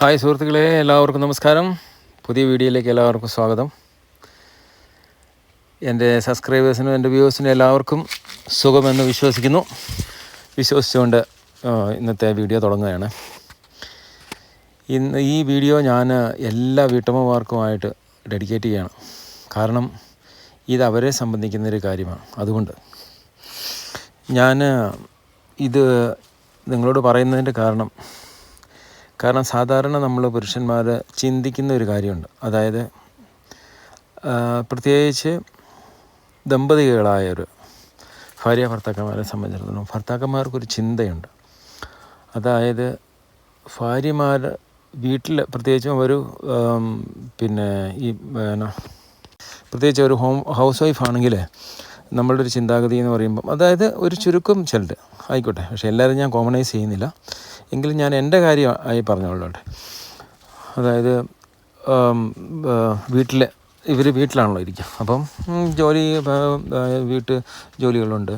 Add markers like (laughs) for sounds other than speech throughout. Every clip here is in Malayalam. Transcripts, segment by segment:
ഹായ് സുഹൃത്തുക്കളെ എല്ലാവർക്കും നമസ്കാരം. പുതിയ വീഡിയോയിലേക്ക് എല്ലാവർക്കും സ്വാഗതം. എന്റെ സബ്സ്ക്രൈബേഴ്സിനും എന്റെ വ്യൂവേഴ്സിനും എല്ലാവർക്കും സുഖമെന്ന് വിശ്വസിക്കുന്നു. വിശ്വസിച്ചുകൊണ്ട് ഇന്നത്തെ വീഡിയോ തുടങ്ങുകയാണ്. ഇന്ന് ഈ വീഡിയോ ഞാൻ എല്ലാ വീട്ടമ്മമാർക്കുമായിട്ട് ഡെഡിക്കേറ്റ് ചെയ്യുകയാണ് കാരണം ഇത് അവരെ സംബന്ധിക്കുന്നൊരു കാര്യമാണ്. അതുകൊണ്ട് ഞാൻ ഇത് നിങ്ങളോട് പറയുന്നതിന്റെ കാരണം കാരണം സാധാരണ നമ്മൾ പുരുഷന്മാർ ചിന്തിക്കുന്ന ഒരു കാര്യമുണ്ട്. അതായത് പ്രത്യേകിച്ച് ദമ്പതികളായൊരു ഭാര്യ ഭർത്താക്കന്മാരെ സംബന്ധിച്ചിടത്തോളം ഭർത്താക്കന്മാർക്കൊരു ചിന്തയുണ്ട്. അതായത് ഭാര്യമാർ വീട്ടിൽ പ്രത്യേകിച്ചും ഒരു പിന്നെ ഈ പിന്നെ പ്രത്യേകിച്ച് ഒരു ഹോം ഹൗസ് വൈഫ് ആണെങ്കിൽ നമ്മളുടെ ഒരു ചിന്താഗതി എന്ന് പറയുമ്പം അതായത് ഒരു ചുരുക്കം ചിലർ ആയിക്കോട്ടെ പക്ഷേ എല്ലാവരും ഞാൻ കോമണൈസ് ചെയ്യുന്നില്ല. എങ്കിലും ഞാൻ എന്റെ കാര്യം ആയി പറഞ്ഞോളട്ടെ അതായത് വീട്ടിൽ ഇവർ വീട്ടിലാണല്ലോ ഇരിക്കുക അപ്പം ജോലി വീട്ട് ജോലികളുണ്ട്.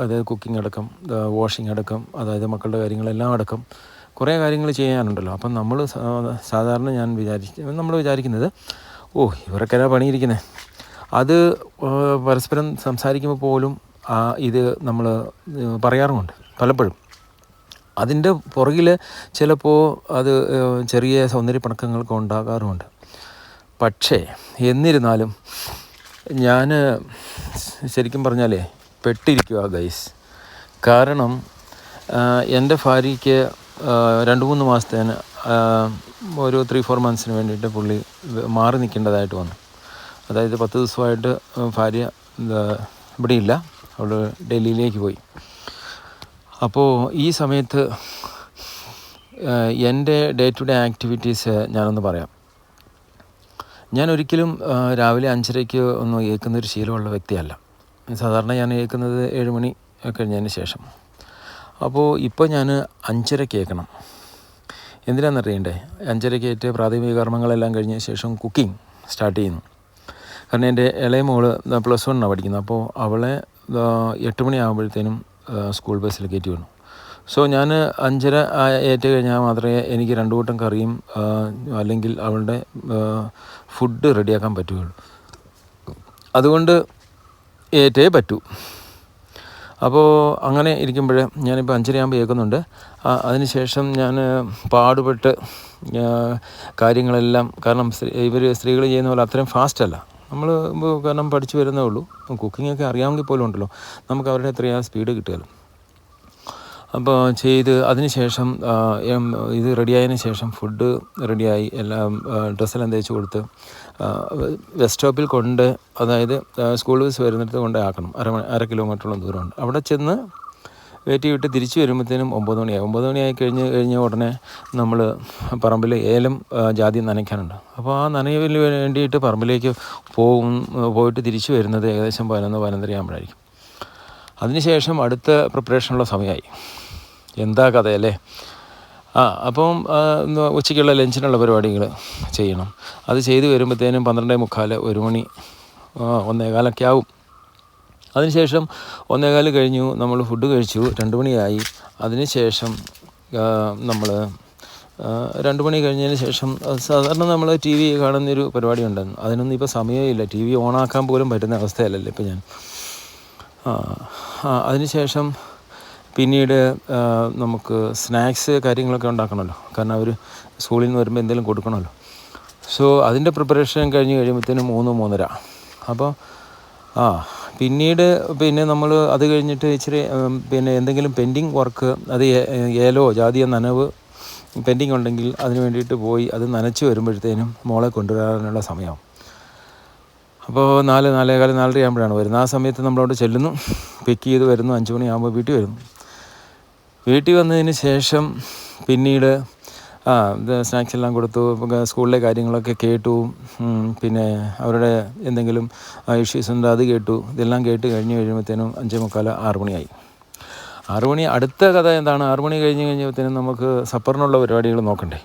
അതായത് കുക്കിംഗ് അടക്കം വാഷിംഗ് അടക്കം അതായത് മക്കളുടെ കാര്യങ്ങളെല്ലാം അടക്കം കുറേ കാര്യങ്ങൾ ചെയ്യാനുണ്ടല്ലോ. അപ്പം നമ്മൾ സാധാരണ ഞാൻ വിചാരിച്ച നമ്മൾ വിചാരിക്കുന്നത് ഓ ഇവരൊക്കെ എന്നാ പണിയിരിക്കുന്നത് അത് പരസ്പരം സംസാരിക്കുമ്പോൾ പോലും ഇത് നമ്മൾ പറയാറുമുണ്ട് പലപ്പോഴും. അതിന്റെ പുറകിൽ ചിലപ്പോൾ അത് ചെറിയ സൗന്ദര്യപ്പണക്കങ്ങൾക്ക് ഉണ്ടാകാറുമുണ്ട്. പക്ഷേ എന്നിരുന്നാലും ഞാൻ ശരിക്കും പറഞ്ഞാലേ പെട്ടിരിക്കുക ഗൈസ്. കാരണം എന്റെ ഭാര്യയ്ക്ക് രണ്ട് മൂന്ന് മാസത്തേന് ഒരു ത്രീ ഫോർ മന്ത്സിന് വേണ്ടിയിട്ട് പുള്ളി മാറി നിൽക്കേണ്ടതായിട്ട് വന്നു. അതായത് പത്ത് ദിവസമായിട്ട് ഭാര്യ ഇവിടെയില്ല. അവൾ ഡൽഹിയിലേക്ക് പോയി. അപ്പോൾ ഈ സമയത്ത് എന്റെ ഡേ ടു ഡേ ആക്ടിവിറ്റീസ് ഞാനൊന്ന് പറയാം. ഞാൻ ഒരിക്കലും രാവിലെ അഞ്ചരയ്ക്ക് ഒന്ന് ഏൽക്കുന്ന ഒരു ശീലമുള്ള വ്യക്തിയല്ല. സാധാരണ ഞാൻ ഏൽക്കുന്നത് ഏഴ് മണി കഴിഞ്ഞതിന് ശേഷം. അപ്പോൾ ഇപ്പോൾ ഞാൻ അഞ്ചരയ്ക്ക് ഏൽക്കണം. എന്തിനാണെന്നറിയണ്ടേ അഞ്ചരയ്ക്ക് ഏറ്റ് പ്രാഥമിക കർമ്മങ്ങളെല്ലാം കഴിഞ്ഞ ശേഷം കുക്കിംഗ് സ്റ്റാർട്ട് ചെയ്യുന്നു. കാരണം എന്റെ ഇളയ മോൾ പ്ലസ് വണ്ണാണ് പഠിക്കുന്നത്. അപ്പോൾ അവളെ എട്ട് മണിയാകുമ്പോഴത്തേനും സ്കൂൾ ബസ്സിൽ കയറ്റി വിടണം. സോ ഞാൻ അഞ്ചര ഏറ്റ് കഴിഞ്ഞാൽ മാത്രമേ എനിക്ക് രണ്ടു കൂട്ടം കറിയും അല്ലെങ്കിൽ അവളുടെ ഫുഡ് റെഡിയാക്കാൻ പറ്റുകയുള്ളൂ. അതുകൊണ്ട് ഏറ്റേ പറ്റൂ. അപ്പോൾ അങ്ങനെ ഇരിക്കുമ്പോൾ ഞാനിപ്പോൾ അഞ്ചരയാകുമ്പോൾ കേൾക്കുന്നുണ്ട്. അതിനുശേഷം ഞാൻ പാടുപെട്ട് കാര്യങ്ങളെല്ലാം കാരണം ഇവർ സ്ത്രീകൾ ചെയ്യുന്ന പോലെ അത്രയും ഫാസ്റ്റല്ല നമ്മൾ കാരണം പഠിച്ചു വരുന്നേ ഉള്ളൂ. കുക്കിംഗ് ഒക്കെ അറിയാമെങ്കിൽ പോലും ഉണ്ടല്ലോ. നമുക്ക് അവരുടെ അത്രയും ആ സ്പീഡ് കിട്ടുമല്ലോ അപ്പോൾ ചെയ്ത് അതിനുശേഷം ഇത് റെഡിയായതിനു ശേഷം ഫുഡ് റെഡിയായി. എല്ലാം ഡ്രസ്സെല്ലാം തേച്ച് കൊടുത്ത് വെസ്റ്റ് സ്റ്റോപ്പിൽ കൊണ്ട് അതായത് സ്കൂൾ ബസ് വരുന്നിടത്ത് കൊണ്ടേ ആക്കണം. അര അര കിലോമീറ്ററോളം ദൂരമുണ്ട്. അവിടെ ചെന്ന് വെറ്റി വിട്ട് തിരിച്ചു വരുമ്പോഴത്തേനും ഒമ്പത് മണിയായി ഒമ്പത് മണിയായി കഴിഞ്ഞ് കഴിഞ്ഞ ഉടനെ നമ്മൾ പറമ്പിൽ ഏലം ജാതി നനയ്ക്കാനുണ്ട്. അപ്പോൾ ആ നനയവിന് വേണ്ടിയിട്ട് പറമ്പിലേക്ക് പോകും പോയിട്ട് തിരിച്ചു വരുന്നത് ഏകദേശം പതിനൊന്ന് പതിനൊന്നര ആകുമ്പോഴായിരിക്കും അതിനുശേഷം അടുത്ത പ്രിപ്പറേഷനുള്ള സമയമായി. എന്താ കഥയല്ലേ? ആ അപ്പം ഉച്ചയ്ക്കുള്ള ലഞ്ചിനുള്ള പരിപാടികൾ ചെയ്യണം. അത് ചെയ്ത് വരുമ്പോഴത്തേനും പന്ത്രണ്ടേ മുക്കാൽ ഒരു മണി ഒന്നേകാലൊക്കെ ആവും. അതിനുശേഷം ഒന്നേകാൽ കഴിഞ്ഞു നമ്മൾ ഫുഡ് കഴിച്ചു. രണ്ട് മണിയായി. അതിനുശേഷം നമ്മൾ രണ്ട് മണി കഴിഞ്ഞതിന് ശേഷം സാധാരണ നമ്മൾ ടി വി കാണുന്നൊരു പരിപാടി ഉണ്ടായിരുന്നു അതിനൊന്നും ഇപ്പോൾ സമയമില്ല. ടി വി ഓണാക്കാൻ പോലും പറ്റുന്ന അവസ്ഥയല്ലല്ലോ ഇപ്പോൾ ഞാൻ. അതിനുശേഷം പിന്നീട് നമുക്ക് സ്നാക്സ് കാര്യങ്ങളൊക്കെ ഉണ്ടാക്കണമല്ലോ. കാരണം അവർ സ്കൂളിൽ നിന്ന് വരുമ്പോൾ എന്തെങ്കിലും കൊടുക്കണമല്ലോ. സോ അതിന്റെ പ്രിപ്പറേഷൻ കഴിഞ്ഞ് കഴിയുമ്പോഴത്തേനും മൂന്ന് മൂന്നര. അപ്പോൾ ആ പിന്നീട് പിന്നെ നമ്മൾ അത് കഴിഞ്ഞിട്ട് ഇച്ചിരി പിന്നെ എന്തെങ്കിലും പെൻഡിങ് വർക്ക് അത് ഏലോ ജാതിയ നനവ് പെൻഡിങ് ഉണ്ടെങ്കിൽ അതിന് വേണ്ടിയിട്ട് പോയി അത് നനച്ച് വരുമ്പോഴത്തേനും മോളെ കൊണ്ടുവരാനുള്ള സമയമാവും. അപ്പോൾ നാല് നാലേകാലം നാലര ആകുമ്പോഴാണ് വരുന്നത്. ആ സമയത്ത് നമ്മളവിടെ ചെല്ലുന്നു. പിക്ക് ചെയ്ത് വരുന്നു. അഞ്ച് മണിയാകുമ്പോൾ വീട്ടിൽ വരുന്നു. വീട്ടിൽ വന്നതിന് ശേഷം പിന്നീട് സ്നാക്സ് എല്ലാം കൊടുത്തു. സ്കൂളിലെ കാര്യങ്ങളൊക്കെ കേട്ടു. പിന്നെ അവരുടെ എന്തെങ്കിലും ഇഷ്യൂസ് ഉണ്ട് അത് കേട്ടു. ഇതെല്ലാം കേട്ട് കഴിഞ്ഞ് കഴിയുമ്പോഴത്തേനും അഞ്ചേ മുക്കാൽ ആറ് മണിയായി. ആറ് മണി അടുത്ത കഥ എന്താണ്? ആറ് മണി കഴിഞ്ഞ് കഴിഞ്ഞപ്പോഴത്തേനും നമുക്ക് സപ്പറിനുള്ള പരിപാടികൾ നോക്കണ്ടേ.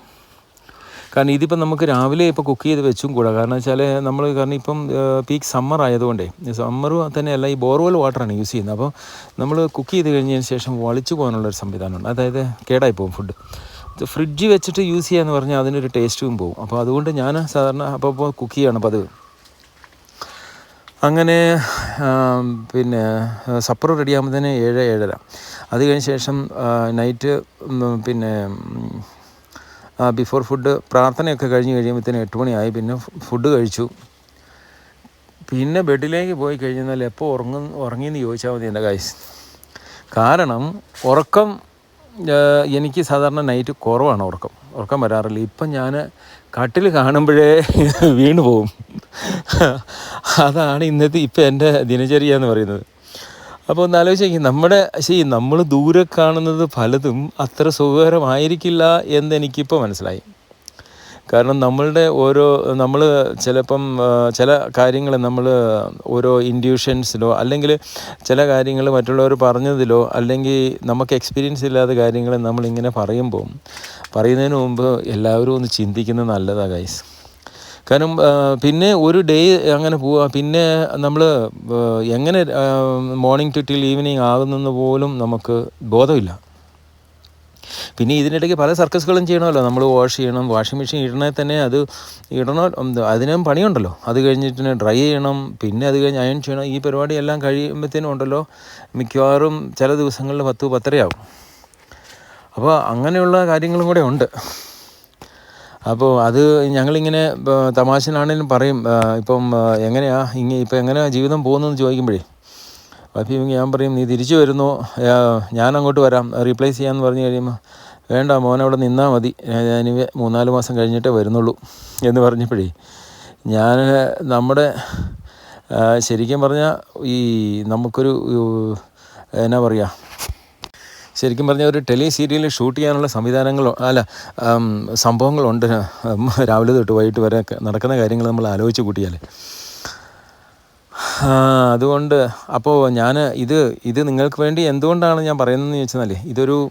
കാരണം ഇതിപ്പോൾ നമുക്ക് രാവിലെ ഇപ്പോൾ കുക്ക് ചെയ്ത് വെച്ചും കൂടാ. കാരണം വെച്ചാൽ നമ്മൾ കാരണം ഇപ്പം പീക്ക് സമ്മർ ആയതുകൊണ്ടേ സമ്മർ തന്നെയല്ല ഈ ബോർവെൽ വാട്ടറാണ് യൂസ് ചെയ്യുന്നത്. അപ്പോൾ നമ്മൾ കുക്ക് ചെയ്ത് കഴിഞ്ഞതിന് ശേഷം വളിച്ചു പോകാനുള്ളൊരു സംവിധാനമുണ്ട്. അതായത് കേടായി പോകും ഫുഡ് ഫ്രിഡ്ജ് വെച്ചിട്ട് യൂസ് ചെയ്യാന്ന് പറഞ്ഞാൽ അതിനൊരു ടേസ്റ്റും പോകും അപ്പോൾ അതുകൊണ്ട് ഞാൻ സാധാരണ അപ്പോൾ അപ്പോൾ കുക്ക് ചെയ്യാണ് പതിവ്. അങ്ങനെ പിന്നെ സപ്പർ റെഡിയാകുമ്പോൾ ഏഴ് ഏഴര. അത് കഴിഞ്ഞ ശേഷം നൈറ്റ് പിന്നെ ബിഫോർ ഫുഡ് പ്രാർത്ഥനയൊക്കെ കഴിഞ്ഞ് കഴിയുമ്പോഴത്തേനും എട്ട് മണിയായി. പിന്നെ ഫുഡ് കഴിച്ചു. പിന്നെ ബെഡിലേക്ക് പോയി കഴിഞ്ഞാൽ എപ്പോൾ ഉറങ്ങും ഉറങ്ങിയെന്ന് ചോദിച്ചാൽ മതി എന്റെ കാര്യം കാരണം ഉറക്കം എനിക്ക് സാധാരണ നൈറ്റ് കുറവാണ് ഉറക്കം. ഉറക്കം വരാറില്ല. ഇപ്പം ഞാൻ കട്ടിൽ കാണുമ്പോഴേ (laughs) വീണു പോവും. അതാണ് ഇന്നത്തെ ഇപ്പം എന്റെ ദിനചര്യ എന്ന് പറയുന്നത്. അപ്പോൾ ഒന്ന് ആലോചിച്ച് നമ്മുടെ ശരി നമ്മൾ ദൂരെ കാണുന്നത് പലതും അത്ര സുഖകരമായിരിക്കില്ല എന്നെനിക്കിപ്പോൾ മനസ്സിലായി. കാരണം നമ്മളുടെ ഓരോ നമ്മൾ ചിലപ്പം ചില കാര്യങ്ങൾ നമ്മൾ ഓരോ ഇൻഡ്യൂഷൻസിലോ അല്ലെങ്കിൽ ചില കാര്യങ്ങൾ മറ്റുള്ളവർ പറഞ്ഞതിലോ അല്ലെങ്കിൽ നമുക്ക് എക്സ്പീരിയൻസ് ഇല്ലാത്ത കാര്യങ്ങൾ നമ്മളിങ്ങനെ പറയുമ്പോൾ പറയുന്നതിന് മുമ്പ് എല്ലാവരും ഒന്ന് ചിന്തിക്കുന്നത് നല്ലതാണ് ഗൈസ് കാരണം പിന്നെ ഒരു ഡേ അങ്ങനെ പോവുക പിന്നെ നമ്മൾ എങ്ങനെ മോർണിംഗ് ടു ടിൽ ഈവനിങ് ആകുന്നെന്ന് പോലും നമുക്ക് ബോധമില്ല. പിന്നെ ഇതിനിടയ്ക്ക് പല സർക്കസുകളും ചെയ്യണമല്ലോ. നമ്മൾ വാഷ് ചെയ്യണം. വാഷിംഗ് മെഷീൻ ഇടണേ തന്നെ അത് ഇടണോ? അതിനും പണിയുണ്ടല്ലോ. അത് കഴിഞ്ഞിട്ട് ഡ്രൈ ചെയ്യണം. പിന്നെ അത് കഴിഞ്ഞ് അയൺ ചെയ്യണം. ഈ പരിപാടി എല്ലാം കഴിയുമ്പോഴത്തേനും ഉണ്ടല്ലോ മിക്കവാറും ചില ദിവസങ്ങളിൽ പത്ത് പത്തരയാവും. അപ്പോൾ അങ്ങനെയുള്ള കാര്യങ്ങളും കൂടെ ഉണ്ട്. അപ്പോൾ അത് ഞങ്ങളിങ്ങനെ തമാശനാണേലും പറയും ഇപ്പം എങ്ങനെയാണ് എങ്ങനെയാ ഇങ്ങനെ ഇപ്പം എങ്ങനെയാ ജീവിതം പോകുന്നതെന്ന് ചോദിക്കുമ്പോഴേ അപ്പം ഞാൻ പറയും നീ തിരിച്ചു വരുന്നു. ഞാൻ അങ്ങോട്ട് വരാം. റീപ്ലേസ് ചെയ്യാമെന്ന് പറഞ്ഞു കഴിയുമ്പോൾ വേണ്ട മോൻ അവിടെ നിന്നാൽ മതി. ഞാൻ മൂന്നാൽ മാസം കഴിഞ്ഞിട്ടേ വരുന്നുള്ളൂ. എന്ന് പറഞ്ഞപ്പോഴേ ഞാൻ നമ്മുടെ ശരിക്കും പറഞ്ഞാൽ ഈ നമുക്കൊരു എന്നാ പറയുക ശരിക്കും പറഞ്ഞാൽ ഒരു ടെലി സീരിയൽ ഷൂട്ട് ചെയ്യാനുള്ള സംവിധാനങ്ങൾ അല്ല സംഭവങ്ങളുണ്ട്. രാവിലെ തൊട്ട് വൈകിട്ട് വരെ നടക്കുന്ന കാര്യങ്ങൾ നമ്മൾ ആലോചിച്ച് കൂട്ടിയാൽ അതുകൊണ്ട് അപ്പോൾ ഞാൻ ഇത് ഇത് നിങ്ങൾക്ക് വേണ്ടി എന്തുകൊണ്ടാണ് ഞാൻ പറയുന്നതെന്ന് ചോദിച്ചാൽ ഇതൊരു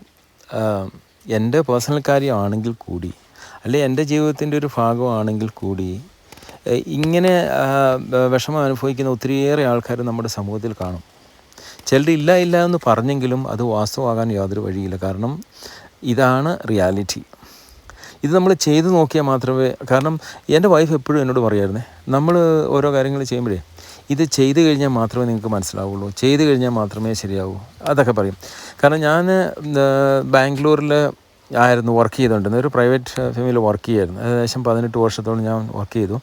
എന്റെ പേഴ്സണൽ കാര്യമാണെങ്കിൽ കൂടി അല്ലെ എന്റെ ജീവിതത്തിന്റെ ഒരു ഭാഗമാണെങ്കിൽ കൂടി ഇങ്ങനെ വിഷമം അനുഭവിക്കുന്ന ഒത്തിരിയേറെ ആൾക്കാർ നമ്മുടെ സമൂഹത്തിൽ കാണും. ചിലർ ഇല്ല ഇല്ല എന്ന് പറഞ്ഞെങ്കിലും അത് വാസ്തവമാകാൻ യാതൊരു വഴിയില്ല. കാരണം ഇതാണ് റിയാലിറ്റി. ഇത് നമ്മൾ ചെയ്തു നോക്കിയാൽ മാത്രമേ കാരണം എന്റെ വൈഫ് എപ്പോഴും എന്നോട് പറയായിരുന്നേ നമ്മൾ ഓരോ കാര്യങ്ങൾ ചെയ്യുമ്പോഴേ ഇത് ചെയ്തു കഴിഞ്ഞാൽ മാത്രമേ നിങ്ങൾക്ക് മനസ്സിലാവുള്ളൂ. ചെയ്തു കഴിഞ്ഞാൽ മാത്രമേ ശരിയാവൂ. അതൊക്കെ പറയും. കാരണം ഞാൻ ബാംഗ്ലൂരിൽ ആയിരുന്നു വർക്ക് ചെയ്തുകൊണ്ടിരുന്നത്. ഒരു പ്രൈവറ്റ് ഫാമിലിയിൽ വർക്ക് ചെയ്യായിരുന്നു. ഏകദേശം പതിനെട്ട് വർഷത്തോളം ഞാൻ വർക്ക് ചെയ്തു.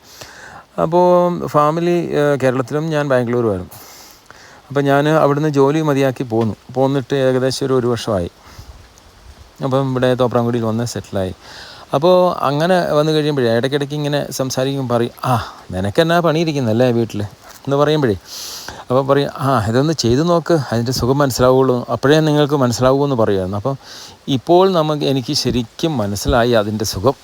അപ്പോൾ ഫാമിലി കേരളത്തിലും ഞാൻ ബാംഗ്ലൂരുമായിരുന്നു. അപ്പോൾ ഞാൻ അവിടുന്ന് ജോലി മതിയാക്കി പോന്നു. പോന്നിട്ട് ഏകദേശം ഒരു ഒരു വർഷമായി. അപ്പം ഇവിടെ തോപ്രാംകുടിയിൽ വന്ന് സെറ്റിലായി അപ്പോൾ അങ്ങനെ വന്നു കഴിയുമ്പോഴേ ഇടയ്ക്കിടയ്ക്ക് ഇങ്ങനെ സംസാരിക്കും പറയും ആ നിനക്കെന്നാ പണിയിരിക്കുന്നല്ലേ വീട്ടിൽ എന്ന് പറയുമ്പോഴേ അപ്പോൾ പറയും ആ ഇതൊന്ന് ചെയ്തു നോക്ക് അതിന്റെ സുഖം മനസ്സിലാവുള്ളൂ. അപ്പോഴേ നിങ്ങൾക്ക് മനസ്സിലാവൂ എന്ന് പറയുമായിരുന്നു അപ്പം ഇപ്പോൾ നമുക്ക് എനിക്ക് ശരിക്കും മനസ്സിലായി അതിന്റെ സുഖം.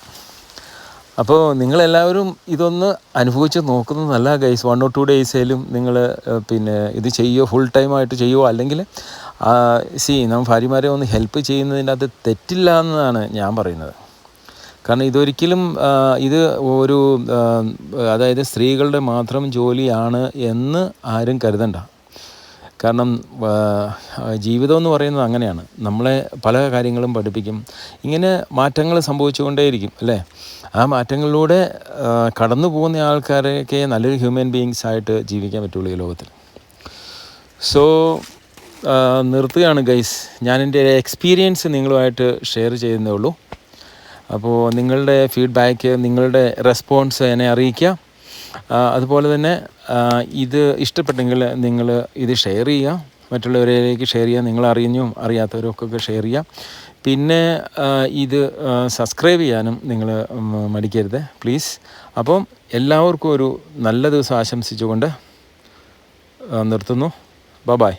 അപ്പോൾ നിങ്ങളെല്ലാവരും ഇതൊന്ന് അനുഭവിച്ച് നോക്കുന്നത് നല്ല guys one or two days ഡേയ്സേലും നിങ്ങൾ പിന്നെ ഇത് ചെയ്യുമോ ഫുൾ ടൈമായിട്ട് ചെയ്യുമോ അല്ലെങ്കിൽ സി നാം ഭാര്യമാരെ ഒന്ന് ഹെൽപ്പ് ചെയ്യുന്നതിന്റെ അത് തെറ്റില്ല എന്നതാണ് ഞാൻ പറയുന്നത്. കാരണം ഇതൊരിക്കലും ഇത് ഒരു അതായത് സ്ത്രീകളുടെ മാത്രം ജോലിയാണ് എന്ന് ആരും കരുതണ്ട. കാരണം ജീവിതം എന്ന് പറയുന്നത് അങ്ങനെയാണ്. നമ്മളെ പല കാര്യങ്ങളും പഠിപ്പിക്കും. ഇങ്ങനെ മാറ്റങ്ങൾ സംഭവിച്ചുകൊണ്ടേയിരിക്കും അല്ലേ? ആ മാറ്റങ്ങളിലൂടെ കടന്നു പോകുന്ന ആൾക്കാരെയൊക്കെ നല്ലൊരു ഹ്യൂമൻ ബീയിങ്സ് ആയിട്ട് ജീവിക്കാൻ പറ്റുള്ളൂ ഈ ലോകത്തിൽ. സോ നിർത്തുകയാണ് ഗൈസ്. ഞാൻ എന്റെ എക്സ്പീരിയൻസ് നിങ്ങളുമായിട്ട് ഷെയർ ചെയ്യുന്നേ ഉള്ളൂ. അപ്പോൾ നിങ്ങളുടെ ഫീഡ്ബാക്ക് നിങ്ങളുടെ റെസ്പോൺസ് എന്നെ അറിയിക്കുക. അതുപോലെ തന്നെ ഇത് ഇഷ്ടപ്പെട്ടെങ്കിൽ നിങ്ങൾ ഇത് ഷെയർ ചെയ്യുക. മറ്റുള്ളവരിലേക്ക് ഷെയർ ചെയ്യുക. നിങ്ങൾ അറിഞ്ഞും അറിയാത്തവരൊക്കെ ഷെയർ ചെയ്യുക. പിന്നെ ഇത് സബ്സ്ക്രൈബ് ചെയ്യാനും നിങ്ങൾ മടിക്കരുത്. പ്ലീസ് അപ്പം എല്ലാവർക്കും ഒരു നല്ല ദിവസം ആശംസിച്ചുകൊണ്ട് നിർത്തുന്നു. ബ ബായ്